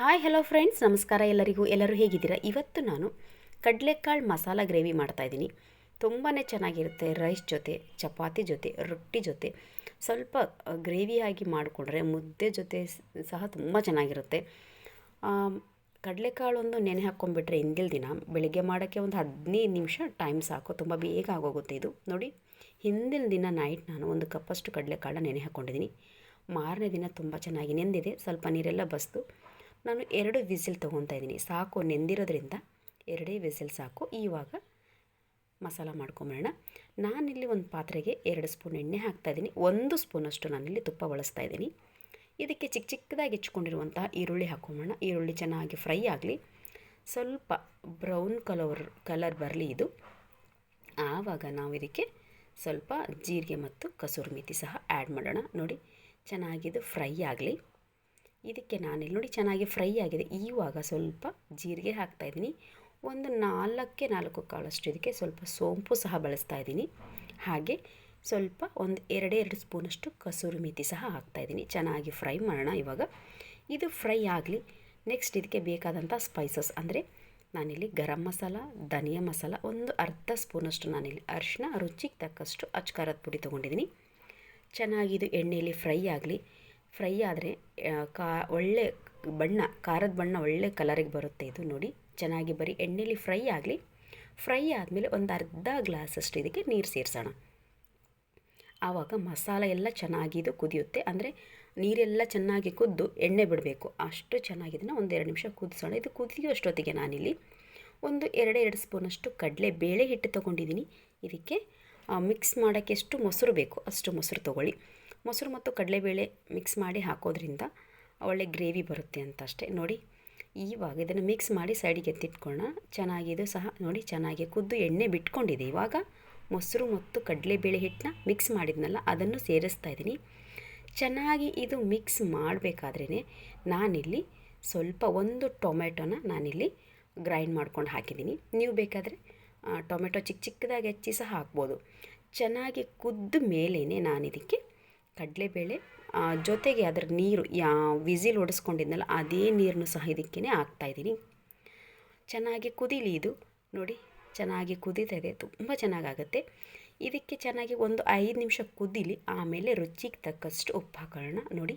Hi hello friends ನಮಸ್ಕಾರ ಎಲ್ಲರಿಗೂ. ಎಲ್ಲರೂ ಹೇಗಿದ್ದೀರಾ? ಇವತ್ತು ನಾನು ಕಡಲೆಕಾಳು ಮಸಾಲ ಗ್ರೇವಿ ಮಾಡ್ತಾಯಿದ್ದೀನಿ ತುಂಬಾ ಚೆನ್ನಾಗಿರುತ್ತೆ ರೈಸ್ ಜೊತೆ, ಚಪಾತಿ ಜೊತೆ, ರೊಟ್ಟಿ ಜೊತೆ. ಸ್ವಲ್ಪ ಗ್ರೇವಿಯಾಗಿ ಮಾಡಿಕೊಂಡ್ರೆ ಮುದ್ದೆ ಜೊತೆ ಸಹ ತುಂಬ ಚೆನ್ನಾಗಿರುತ್ತೆ. ಕಡಲೆಕಾಳು ಒಂದು ನೆನೆ ಹಾಕ್ಕೊಂಡ್ಬಿಟ್ರೆ ಹಿಂದಿನ ದಿನ ಬೆಳಿಗ್ಗೆ ಮಾಡೋಕ್ಕೆ ಒಂದು ಹದಿನೈದು ನಿಮಿಷ ಟೈಮ್ ಸಾಕು. ತುಂಬ ಬೇಗ ಆಗೋಗುತ್ತೆ ಇದು. ನೋಡಿ ಹಿಂದಿನ ದಿನ ನೈಟ್ ನಾನು ಒಂದು ಕಪ್ಪಷ್ಟು ಕಡಲೆಕಾಳನ್ನ ನೆನೆ ಹಾಕ್ಕೊಂಡಿದ್ದೀನಿ ಮಾರನೇ ದಿನ ತುಂಬ ಚೆನ್ನಾಗಿ ನೆಂದಿದೆ. ಸ್ವಲ್ಪ ನೀರೆಲ್ಲ ಬಸ್ದು ನಾನು ಎರಡು ವಿಸಿಲ್ ತೊಗೊತಾ ಇದ್ದೀನಿ. ಸಾಕು, ನೆಂದಿರೋದ್ರಿಂದ ಎರಡೇ ವಿಸಿಲ್ ಸಾಕು. ಇವಾಗ ಮಸಾಲ ಮಾಡ್ಕೊಂಬಿಡೋಣ ನಾನಿಲ್ಲಿ ಒಂದು ಪಾತ್ರೆಗೆ ಎರಡು ಸ್ಪೂನ್ ಎಣ್ಣೆ ಹಾಕ್ತಾಯಿದ್ದೀನಿ ಒಂದು ಸ್ಪೂನಷ್ಟು ನಾನಿಲ್ಲಿ ತುಪ್ಪ ಬಳಸ್ತಾ ಇದ್ದೀನಿ. ಇದಕ್ಕೆ ಚಿಕ್ಕ ಚಿಕ್ಕದಾಗಿ ಹೆಚ್ಕೊಂಡಿರುವಂತಹ ಈರುಳ್ಳಿ ಹಾಕೊಂಬೋಣ ಈರುಳ್ಳಿ ಚೆನ್ನಾಗಿ ಫ್ರೈ ಆಗಲಿ. ಸ್ವಲ್ಪ ಬ್ರೌನ್ ಕಲರ್ ಕಲರ್ ಬರಲಿ ಇದು. ಆವಾಗ ನಾವು ಇದಕ್ಕೆ ಸ್ವಲ್ಪ ಜೀರಿಗೆ ಮತ್ತು ಕಸೂರಿ ಮೆಥಿ ಸಹ ಆ್ಯಡ್ ಮಾಡೋಣ. ನೋಡಿ ಚೆನ್ನಾಗಿದು ಫ್ರೈ ಆಗಲಿ. ಇದಕ್ಕೆ ನಾನಿಲ್ಲಿ ನೋಡಿ ಚೆನ್ನಾಗಿ ಫ್ರೈ ಆಗಿದೆ. ಈವಾಗ ಸ್ವಲ್ಪ ಜೀರಿಗೆ ಹಾಕ್ತಾಯಿದ್ದೀನಿ ಒಂದು ನಾಲ್ಕಕ್ಕೆ ನಾಲ್ಕು ಕಾಳಷ್ಟು ಇದಕ್ಕೆ ಸ್ವಲ್ಪ ಸೋಂಪು ಸಹ ಬಳಸ್ತಾ ಇದ್ದೀನಿ. ಹಾಗೆ ಸ್ವಲ್ಪ ಒಂದು ಎರಡೇ ಎರಡು ಸ್ಪೂನಷ್ಟು ಕಸೂರಿ ಮೇಥಿ ಸಹ ಹಾಕ್ತಾಯಿದ್ದೀನಿ ಚೆನ್ನಾಗಿ ಫ್ರೈ ಮಾಡೋಣ ಇವಾಗ. ಇದು ಫ್ರೈ ಆಗಲಿ. ನೆಕ್ಸ್ಟ್ ಇದಕ್ಕೆ ಬೇಕಾದಂಥ ಸ್ಪೈಸಸ್ ಅಂದರೆ ನಾನಿಲ್ಲಿ ಗರಂ ಮಸಾಲ, ಧನಿಯಾ ಮಸಾಲ, ಒಂದು ಅರ್ಧ ಸ್ಪೂನಷ್ಟು ನಾನಿಲ್ಲಿ ಅರಿಶಿನ ರುಚಿಗೆ ತಕ್ಕಷ್ಟು ಅಚ್ಕಾರದ ಪುಡಿ ತೊಗೊಂಡಿದ್ದೀನಿ. ಚೆನ್ನಾಗಿ ಇದು ಎಣ್ಣೆಯಲ್ಲಿ ಫ್ರೈ ಆಗಲಿ. ಫ್ರೈ ಆದರೆ ಕಾ, ಒಳ್ಳೆ ಬಣ್ಣ, ಖಾರದ ಬಣ್ಣ ಒಳ್ಳೆ ಕಲರಿಗೆ ಬರುತ್ತೆ ಇದು ನೋಡಿ. ಚೆನ್ನಾಗಿ ಬರೀ ಎಣ್ಣೆಲಿ ಫ್ರೈ ಆಗಲಿ. ಫ್ರೈ ಆದಮೇಲೆ ಒಂದು ಅರ್ಧ ಗ್ಲಾಸಷ್ಟು ಇದಕ್ಕೆ ನೀರು ಸೇರಿಸೋಣ. ಆವಾಗ ಮಸಾಲೆ ಎಲ್ಲ ಚೆನ್ನಾಗಿ ಇದು ಕುದಿಯುತ್ತೆ. ಅಂದರೆ ನೀರೆಲ್ಲ ಚೆನ್ನಾಗಿ ಕುದ್ದು ಎಣ್ಣೆ ಬಿಡಬೇಕು. ಅಷ್ಟು ಚೆನ್ನಾಗಿ ಇದನ್ನು ಒಂದು ಎರಡು ನಿಮಿಷ ಕುದಿಸೋಣ. ಇದು ಕುದಿಯೋ ಅಷ್ಟೊತ್ತಿಗೆ ನಾನಿಲ್ಲಿ ಒಂದು ಎರಡೆರಡು ಎರಡು ಸ್ಪೂನಷ್ಟು ಕಡಲೆ ಬೇಳೆ ಹಿಟ್ಟು ತೊಗೊಂಡಿದ್ದೀನಿ ಇದಕ್ಕೆ ಮಿಕ್ಸ್ ಮಾಡೋಕ್ಕೆ ಎಷ್ಟು ಮೊಸರು ಬೇಕು ಅಷ್ಟು ಮೊಸರು ತೊಗೊಳ್ಳಿ. ಮೊಸರು ಮತ್ತು ಕಡಲೆಬೇಳೆ ಮಿಕ್ಸ್ ಮಾಡಿ ಹಾಕೋದ್ರಿಂದ ಒಳ್ಳೆ ಗ್ರೇವಿ ಬರುತ್ತೆ ಅಂತ ಅಷ್ಟೇ. ನೋಡಿ ಇವಾಗ ಇದನ್ನು ಮಿಕ್ಸ್ ಮಾಡಿ ಸೈಡಿಗೆ ಎತ್ತಿಟ್ಕೊಳ್ಳೋಣ ಚೆನ್ನಾಗಿದು ಸಹ ನೋಡಿ ಚೆನ್ನಾಗಿ ಕುದ್ದು ಎಣ್ಣೆ ಬಿಟ್ಕೊಂಡಿದೆ. ಇವಾಗ ಮೊಸರು ಮತ್ತು ಕಡಲೆಬೇಳೆ ಹಿಟ್ಟನ್ನ ಮಿಕ್ಸ್ ಮಾಡಿದ್ನಲ್ಲ, ಅದನ್ನು ಸೇರಿಸ್ತಾ ಇದ್ದೀನಿ. ಚೆನ್ನಾಗಿ ಇದು ಮಿಕ್ಸ್ ಮಾಡಬೇಕಾದ್ರೇ ನಾನಿಲ್ಲಿ ಸ್ವಲ್ಪ ಒಂದು ಟೊಮೆಟೊನ ನಾನಿಲ್ಲಿ ಗ್ರೈಂಡ್ ಮಾಡ್ಕೊಂಡು ಹಾಕಿದ್ದೀನಿ. ನೀವು ಬೇಕಾದರೆ ಟೊಮೆಟೊ ಚಿಕ್ಕ ಚಿಕ್ಕದಾಗಿ ಹೆಚ್ಚಿ ಸಹ ಹಾಕ್ಬೋದು. ಚೆನ್ನಾಗಿ ಕುದ್ದ ಮೇಲೇ ನಾನು ಇದಕ್ಕೆ ಕಡಲೆಬೇಳೆ ಜೊತೆಗೆ ಅದರ ನೀರು, ಯಾ, ವಿಸಿಲ್ ಹೊಡೆಸ್ಕೊಂಡಿದ್ನಲ್ಲ ಅದೇ ನೀರನ್ನು ಸಹ ಇದಕ್ಕೇ ಹಾಕ್ತಾಯಿದ್ದೀನಿ ಚೆನ್ನಾಗಿ ಕುದೀಲಿ ಇದು. ನೋಡಿ, ಚೆನ್ನಾಗಿ ಕುದೀತಾ ತುಂಬ ಚೆನ್ನಾಗಾಗುತ್ತೆ. ಇದಕ್ಕೆ ಚೆನ್ನಾಗಿ ಒಂದು ಐದು ನಿಮಿಷ ಕುದೀಲಿ, ಆಮೇಲೆ ರುಚಿಗೆ ತಕ್ಕಷ್ಟು ಉಪ್ಪು ಹಾಕೋಣ ನೋಡಿ,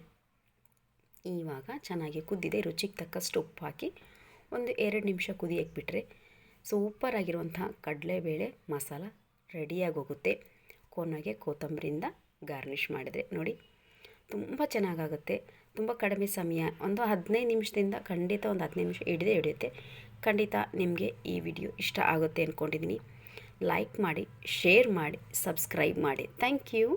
ಇವಾಗ ಚೆನ್ನಾಗಿ ಕುದ್ದಿದೆ. ರುಚಿಗೆ ತಕ್ಕಷ್ಟು ಉಪ್ಪು ಹಾಕಿ ಒಂದು ಎರಡು ನಿಮಿಷ ಕುದಿಯಕ್ಕೆ ಬಿಟ್ಟರೆ ಸೂಪರ್ ಆಗಿರುವಂತಹ ಕಡಲೆಬೇಳೆ ಮಸಾಲ ರೆಡಿಯಾಗಿ ಹೋಗುತ್ತೆ. ಕೊನೆಗೆ ಕೊತ್ತಂಬರಿಯಿಂದ ಗಾರ್ನಿಷ್ ಮಾಡಿದರೆ ನೋಡಿ ತುಂಬ ಚೆನ್ನಾಗಾಗುತ್ತೆ. ತುಂಬ ಕಡಿಮೆ ಸಮಯ, ಒಂದು ಹದಿನೈದು ನಿಮಿಷದಿಂದ ಖಂಡಿತ ಒಂದು ಹದಿನೈದು ನಿಮಿಷ ಹಿಡಿದೇ ಹಿಡಿಯುತ್ತೆ. ಖಂಡಿತ ನಿಮಗೆ ಈ ವಿಡಿಯೋ ಇಷ್ಟ ಆಗುತ್ತೆ ಅಂದ್ಕೊಂಡಿದ್ದೀನಿ ಲೈಕ್ ಮಾಡಿ ಶೇರ್ ಮಾಡಿ ಸಬ್ಸ್ಕ್ರೈಬ್ ಮಾಡಿ. Thank you